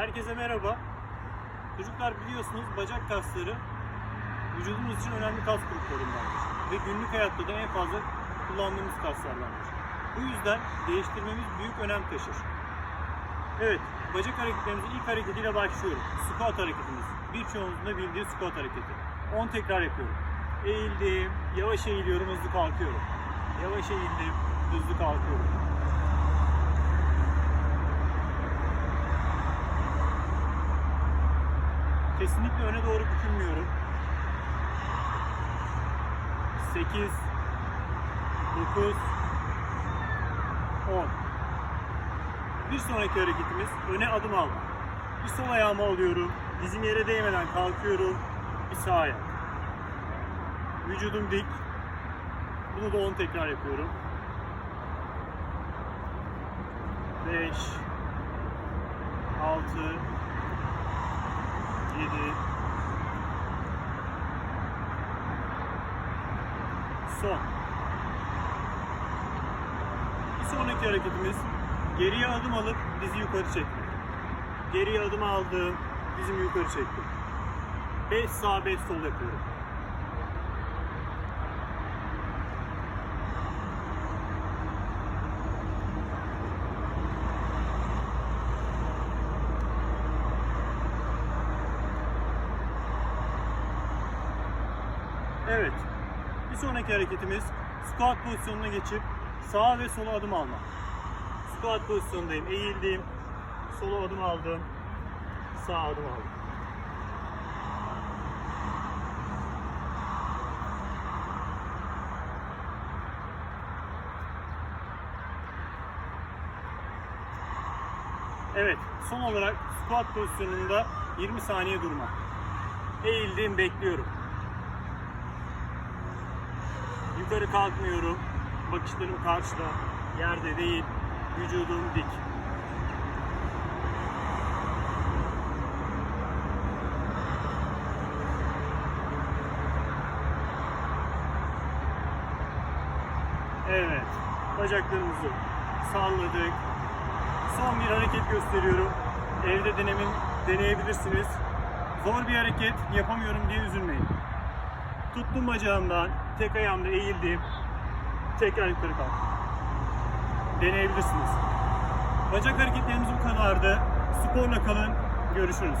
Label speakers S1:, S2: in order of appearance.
S1: Herkese merhaba. Çocuklar biliyorsunuz bacak kasları vücudumuz için önemli kas gruplarındandır. Ve günlük hayatta da en fazla kullandığımız kaslardandır. Bu yüzden değiştirmemiz büyük önem taşır. Evet, bacak hareketlerimizin ilk hareketiyle başlıyorum. Squat hareketimiz. Birçoğunuzun da bildiği squat hareketi. 10 tekrar yapıyorum. Eğildim, yavaş eğiliyorum, hızlı kalkıyorum. Yavaş eğildim, hızlı kalkıyorum. Kesinlikle öne doğru bükülmüyorum. 8 9 10 Bir sonraki hareketimiz öne adım alma. Bir sol ayağımı alıyorum. Dizim yere değmeden kalkıyorum. Bir sağ ayak. Vücudum dik. Bunu da 10 tekrar yapıyorum. 5 6 7 Son. Bir sonraki hareketimiz geriye adım alıp dizi yukarı çekmek. Geriye adım aldım, dizimi yukarı çektim. 5 sağ 5 sol yapıyorum. Evet. Bir sonraki hareketimiz squat pozisyonuna geçip sağa ve sola adım alma. Squat pozisyondayım. Eğildim. Sola adım aldım. Sağa adım aldım. Evet, son olarak squat pozisyonunda 20 saniye durma. Eğildim, bekliyorum. Yukarı kalkmıyorum. Bakışlarım karşıda. Yerde değil. Vücudum dik. Evet. Bacaklarımızı salladık. Son bir hareket gösteriyorum. Evde denemin deneyebilirsiniz. Zor bir hareket yapamıyorum diye üzülmeyin. Tuttum bacağımdan, tek ayağımda eğildim. Tekrar yukarı kalktım. Deneyebilirsiniz. Bacak hareketlerimiz bu kadardı. Sporla kalın. Görüşürüz.